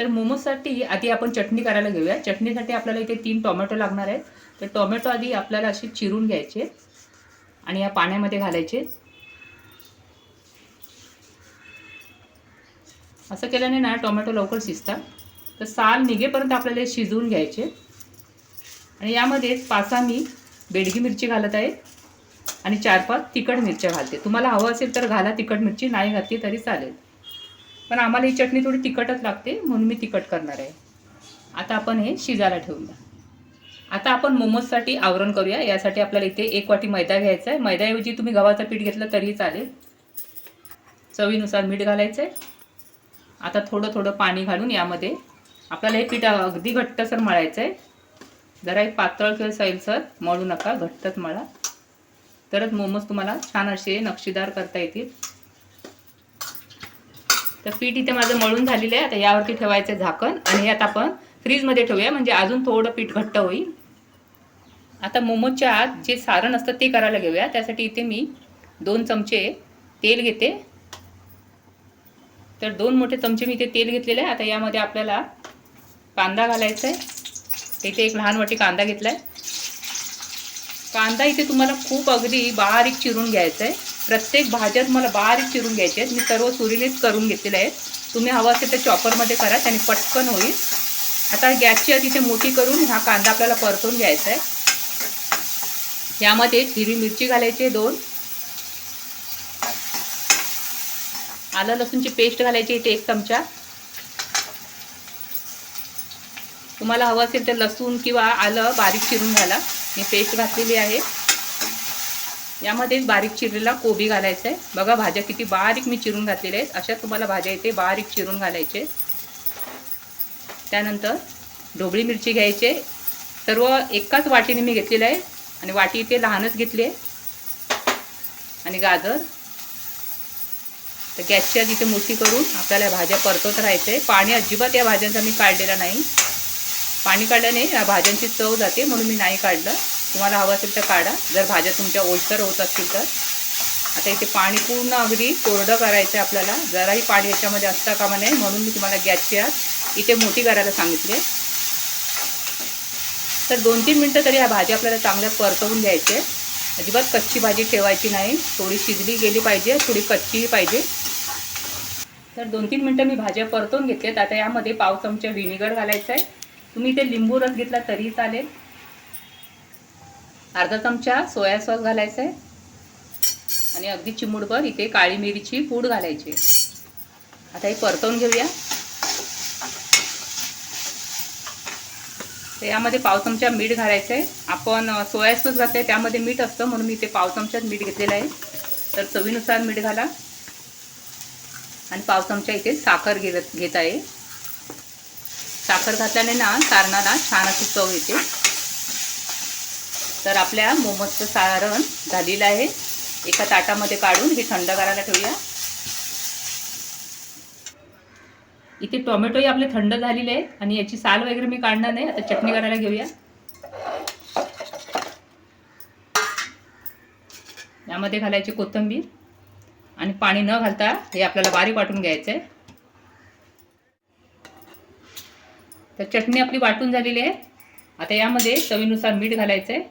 तर मोमोजसाठी आधी आपण चटणी करायला घेऊया. चटणीसाठी आपल्याला इथे तीन टोमॅटो लागणार आहेत. तर टोमॅटो आधी आपल्याला असे चिरून घ्यायचे आणि या पाण्यामध्ये घालायचे. असं केल्याने ना टोमॅटो लवकर शिजतात. तर साल निघेपर्यंत आपल्याला हे शिजवून घ्यायचे. आणि यामध्ये पाच सहा मी बेडगी मिरची घालत आहे आणि चार पाच तिखट मिरच्या घालते. तुम्हाला हवं असेल तर घाला तिखट मिरची नाही घातली तरी चालेल. पण आम्हाला ही चटणी थोडी तिखटच लागते म्हणून मी तिखट करणार आहे. आता आपण हे शिजायला ठेवूया. आता आपण मोमोजसाठी आवरण करूया. यासाठी आपल्याला इथे एक वाटी मैदा घ्यायचा आहे. मैद्याऐवजी तुम्ही गव्हाचं पीठ घेतलं तरीही चालेल. चवीनुसार मीठ घालायचं आहे आता थोडं थोडं पाणी घालून यामध्ये आपल्याला हे पीठ अगदी घट्टसर मळायचं आहे जरा एक पातळ किंवा सैलसर मळू नका घट्टच मळा. तरच मोमोज तुम्हाला छान असे नक्षीदार करता येतील. तर पीठ इथे माझं मळून झालेलं आहे. आता यावरती ठेवायचं झाकण आणि हे आता आपण फ्रीजमध्ये ठेवूया. म्हणजे अजून थोडं पीठ घट्ट होईल. आता मोमोजच्या आत जे सारण असतं ते करायला घेऊया. त्यासाठी इथे मी दोन चमचे तेल घेते. तर दोन मोठे चमचे मी इथे तेल घेतलेले आहे. आता यामध्ये आपल्याला कांदा घालायचा आहे. इथे एक लहान वाटी कांदा घेतला आहे कांदा इथे तुम्हाला खूप अगदी बारीक चिरून घ्यायचा आहे. प्रत्येक भाज्या तुम्हाला बारीक चिरून घ्यायच्या आहेत. मी सर्व सुरीनेच करून घेतलेले आहेत. तुम्ही हवं असेल तर चॉपरमध्ये करा त्याने पटकन होईल. आता गॅसची तिथे मोठी करून हा कांदा आपल्याला परतून घ्यायचा आहे. यामध्ये हिरवी मिरची घालायची आहे दोन. आलं लसूणची पेस्ट घालायची इथे एक चमचा. तुम्हाला हवं असेल तर लसूण किंवा आलं बारीक चिरून घाला. मी पेस्ट घातलेली आहे. यामध्ये बारीक चिरलेला कोबी घालायचा आहे बघा भाज्या किती बारीक मी चिरून घातलेल्या आहेत. अशा तुम्हाला भाज्या इथे बारीक चिरून घालायचे. त्यानंतर ढोबळी मिरची घ्यायचे. सर्व एकाच वाटीने मी घेतलेलं आहे. आणि वाटी इथे लहानच घेतली आहे. आणि गाजर. तर गॅसच्या तिथे मोठी करून आपल्याला भाज्या परतवत राहायचं आहे पाणी अजिबात या भाज्यांचा मी काढलेला नाही. पाणी काढल्याने या भाज्यांची चव जाते म्हणून मी नाही काढलं. तुम्हाला हवं असेल तर काढा. जर भाज्या तुमच्या ओलसर होत असतील तर. आता इथे पाणी पूर्ण अगदी कोरडं करायचं आहे आपल्याला. जराही पाणी याच्यामध्ये असता कामा नये. म्हणून मी तुम्हाला गॅसची आत इथे मोठी करायला सांगितले तर दोन तीन मिनटं तरी ह्या भाज्या आपल्याला चांगल्या परतवून घ्यायचे अजिबात कच्ची भाजी ठेवायची नाही. थोडी शिजली गेली पाहिजे. थोडी कच्चीही पाहिजे. तर दोन तीन मिनटं मी भाज्या परतवून घेतल्यात. आता यामध्ये पाव चमचा व्हिनेगर घालायचं आहे. तुम्ही इथे लिंबू रस घेतला तरी चालेल. अर्धा चमचा सोया सॉस घालायचा आहे आणि अगदी चिमूडभर इथे काळी मिरीची पूड घालायची. आता हे परतवून घेऊया. तर यामध्ये पाव चमचा मीठ घालायचं आहे आपण सोया सॉस घातलं आहे त्यामध्ये मीठ असतं म्हणून मी इथे पाव चमच्यात मीठ घेतलेलं आहे. तर चवीनुसार मीठ घाला. आणि पाव चमचा इथे साखर घेत घेत आहे. साखर घातल्याने ना सारणाला छान अशी चव येते. तर आपल्या मोमोजचं सारण झालेलं आहे. एका ताटामध्ये काढून हे थंड करायला ठेवूया. इथे टोमॅटोही आपले थंड झालेले आहेत आणि याची साल वगैरे मी काढणार नाही. आता चटणी करायला घेऊया. यामध्ये घालायची कोथिंबीर आणि पाणी न घालता हे आपल्याला बारीक वाटून घ्यायचं आहे तर चटणी आपली वाटून झालेली आहे. आता यामध्ये चवीनुसार मीठ घालायचं आहे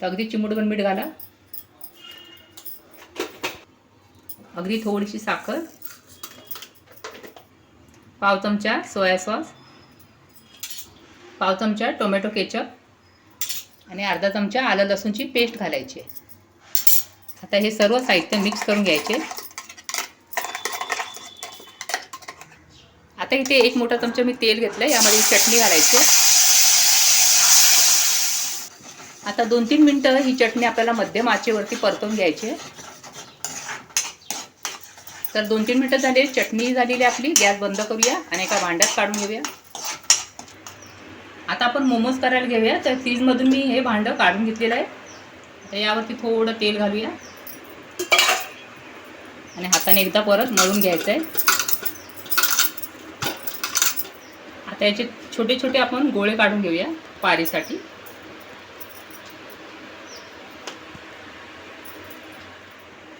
तर अगदी चिमुटभर मीठ घाला. अगदी थोडीशी साखर. पाव चमचा सोया सॉस. पाव चमचा टोमॅटो केचप. आणि अर्धा चमचा आलं लसूणची पेस्ट घालायची. आता हे सर्व साहित्य मिक्स करून घ्यायचे. आता इथे एक मोठा चमचा मी तेल घेतलं यामध्ये चटणी घालायची. आता दोन तीन मिनटं ही चटणी आपल्याला मध्यम आचेवरती परतून घ्यायची तर दोन तीन मिनटं झाले चटणी झालेली आपली गॅस बंद करूया आणि एका भांड्यात काढून घेऊया. आता आपण मोमोज करायला घेऊया तर फ्रीजमधून मी हे भांडं काढून घेतलेलं आहे. तर यावरती थोडं तेल घालूया. आणि हाताने एकदा परत मळून घ्यायचं आहे. आता याचे छोटे छोटे आपण गोळे काढून घेऊया पारीसाठी.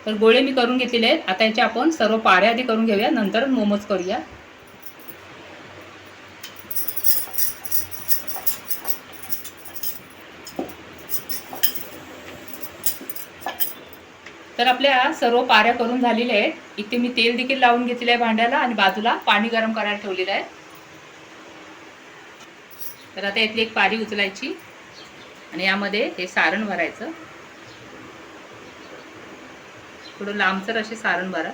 तर गोळे मी करून घेतलेले आहेत. आता याच्या आपण सर्व पाऱ्या आधी करून घेऊया. नंतर मोमोज करूया. तर आपल्या सर्व पाऱ्या करून झालेल्या आहेत. इथे मी तेल देखील लावून घेतलेलं आहे भांड्याला आणि बाजूला पाणी गरम करायला ठेवलेलं आहे. तर आता यातली एक पारी उचलायची आणि यामध्ये हे सारण भरायचं. थोडं लांबसर असे सारण भरा.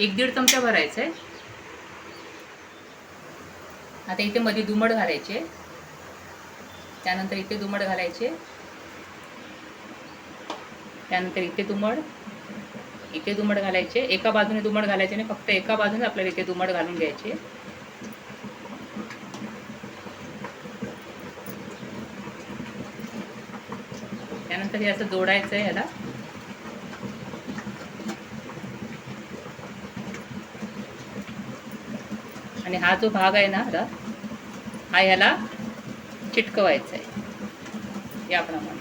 एक दीड चमचा भरायचा आहे आता इथे मध्ये दुमड घालायचे. त्यानंतर इथे दुमड घालायचे. त्यानंतर इथे दुमड इथे दुमड घालायचे. एका बाजूने दुमड घालायचे आणि फक्त एका बाजूने आपल्याला इथे दुमड घालून घ्यायचे त्यानंतर हे असं जोडायचं आहे ह्याला. आणि हा जो भाग आहे ना ह्याला हा ह्याला चिटकवायचा आहे. याप्रमाणे.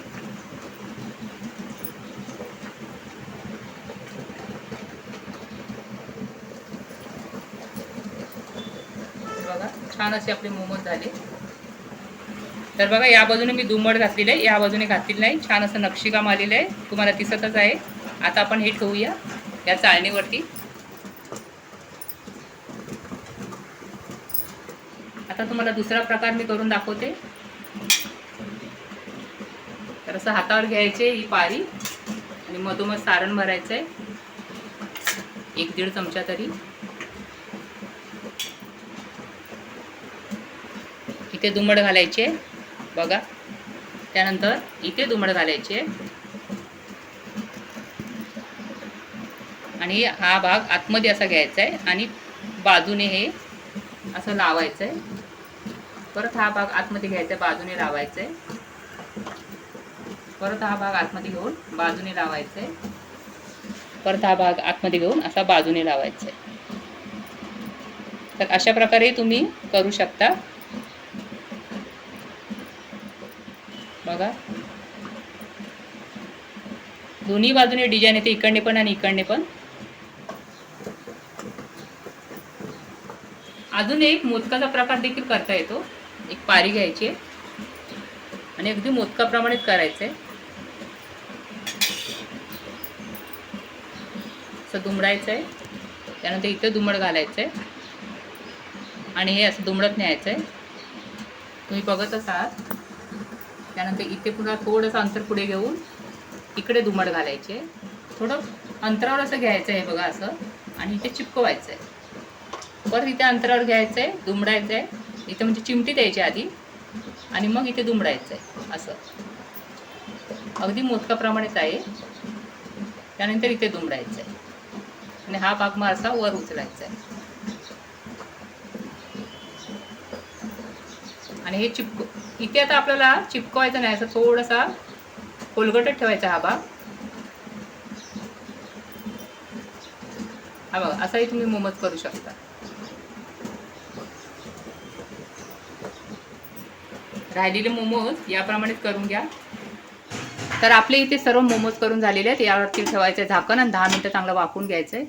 बघा छान असे आपले मोमोज झाले. तर बघा या बाजूने मी दुमड घातलेलं आहे. या बाजूने घातलेलं नाही. छान असं नक्षीकाम आलेलं आहे. तुम्हाला दिसतच आहे. आता आपण हे ठेवूया या चाळणीवरती. आता तुम्हाला दुसरा प्रकार मी करून दाखवते. तर असं हातावर घ्यायचे ही पारी आणि मधोमध सारण भरायचं आहे. एक दीड चमचा तरी. इथे दुमड घालायचे. बघा. त्यानंतर इथे दुमड घालायचे. आणि हा भाग आतमध्ये असा घ्यायचा आहे आणि बाजूने हे असं लावायचं आहे. परत हा भाग आतमध्ये घ्यायचा आहे बाजूने लावायचा आहे. परत हा भाग आतमध्ये घेऊन बाजूने लावायचा आहे. परत हा भाग आतमध्ये घेऊन असा बाजूने लावायचा आहे. तर अशा प्रकारे तुम्ही करू शकता. बघा. दोन्ही बाजूने डिझाईन येते इकडने पण आणि इकडने पण. अजून एक मोदकाचा प्रकार देखील करता येतो. एक पारी घ्यायची आहे. आणि अगदी मोदकाप्रमाणेच करायचं आहे. असं दुमडायचं आहे. त्यानंतर इथं दुमड घालायचं आहे. आणि हे असं दुमडत न्यायचं आहे. तुम्ही बघत असाल त्यानंतर इथे पुन्हा थोडंसं अंतर पुढे घेऊन इकडे दुमड घालायचे. थोडं अंतरावर असं घ्यायचं आहे बघा असं. आणि इथे चिपकवायचं आहे परत इथे अंतरावर घ्यायचं आहे दुमडायचं आहे इथे म्हणजे चिमटी द्यायची आधी. आणि मग इथे दुमडायचं आहे असं. अगदी मोदकाप्रमाणेच आहे. त्यानंतर इथे दुमडायचं आहे आणि हा भाग मग असा वर उचलायचा आहे आणि हे चिपक इथे आता आपल्याला चिपकवायचं नाही असं थोडासा कोलगटच ठेवायचा हा भाग. हा बघा असाही तुम्ही मोमोज करू शकता. राहिलेले मोमोज याप्रमाणेच करून घ्या. तर आपले इथे सर्व मोमोज करून झालेले आहेत यावरती ठेवायचं झाकण आणि दहा मिनटं चांगलं वाफून घ्यायचं आहे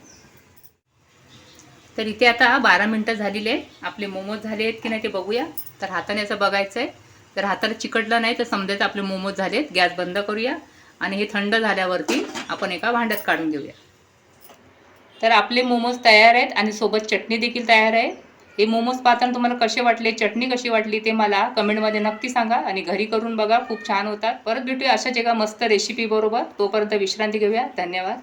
तर इथे आता बारा मिनटं झालेले आहेत. आपले मोमोज झाले आहेत की नाही ते बघूया. तर हाताने असं बघायचं आहे तर हाताला चिकटलं नाही तर समजायचं आपले मोमोज झालेत. गॅस बंद करूया. आणि हे थंड झाल्यावरती आपण एका भांड्यात काढून घेऊया. तर आपले मोमोज तयार आहेत आणि सोबत चटणी देखील तयार आहे. हे मोमोज पाहताना तुम्हाला कसे वाटले चटणी कशी वाटली ते मला कमेंटमध्ये नक्की सांगा आणि घरी करून बघा. खूप छान होतात. परत भेटूया अशाच एका मस्त रेसिपी बरोबर. तोपर्यंत विश्रांती घेऊया. धन्यवाद.